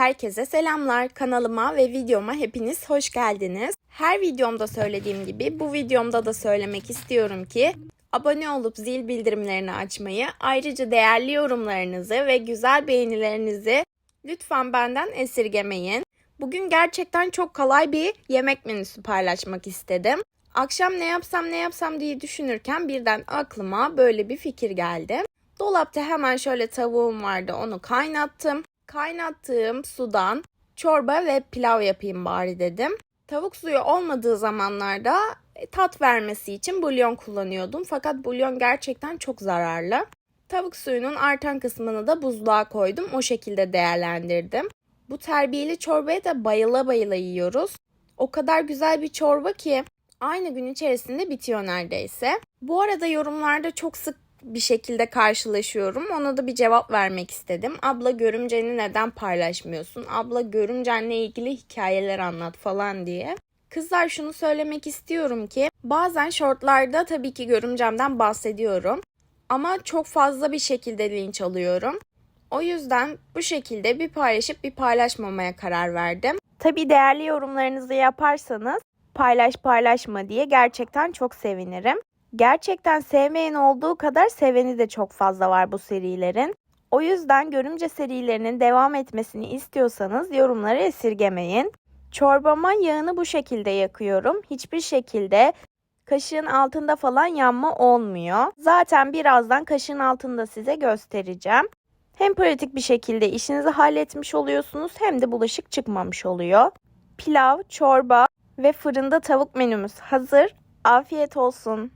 Herkese selamlar. Kanalıma ve videoma hepiniz hoş geldiniz. Her videomda söylediğim gibi bu videomda da söylemek istiyorum ki abone olup zil bildirimlerini açmayı, ayrıca değerli yorumlarınızı ve güzel beğenilerinizi lütfen benden esirgemeyin. Bugün gerçekten çok kolay bir yemek menüsü paylaşmak istedim. Akşam ne yapsam ne yapsam diye düşünürken birden aklıma böyle bir fikir geldi. Dolapta hemen şöyle tavuğum vardı onu kaynattım. Kaynattığım sudan çorba ve pilav yapayım bari dedim. Tavuk suyu olmadığı zamanlarda e, tat vermesi için bulyon kullanıyordum. Fakat bulyon gerçekten çok zararlı. Tavuk suyunun artan kısmını da buzluğa koydum. O şekilde değerlendirdim. Bu terbiyeli çorbaya da bayıla bayıla yiyoruz. O kadar güzel bir çorba ki aynı gün içerisinde bitiyor neredeyse. Bu arada yorumlarda çok sık bir şekilde karşılaşıyorum. Ona da bir cevap vermek istedim. Abla görümceni neden paylaşmıyorsun? Abla görümcenle ilgili hikayeler anlat falan diye. Kızlar şunu söylemek istiyorum ki bazen shortlarda tabii ki görümcemden bahsediyorum. Ama çok fazla bir şekilde linç alıyorum. O yüzden bu şekilde bir paylaşıp bir paylaşmamaya karar verdim. Tabii değerli yorumlarınızı yaparsanız paylaş paylaşma diye gerçekten çok sevinirim. Gerçekten sevmeyen olduğu kadar seveni de çok fazla var bu serilerin. O yüzden görümce serilerinin devam etmesini istiyorsanız yorumları esirgemeyin. Çorbama yağını bu şekilde yakıyorum. Hiçbir şekilde kaşığın altında falan yanma olmuyor. Zaten birazdan kaşığın altında size göstereceğim. Hem pratik bir şekilde işinizi halletmiş oluyorsunuz hem de bulaşık çıkmamış oluyor. Pilav, çorba ve fırında tavuk menümüz hazır. Afiyet olsun.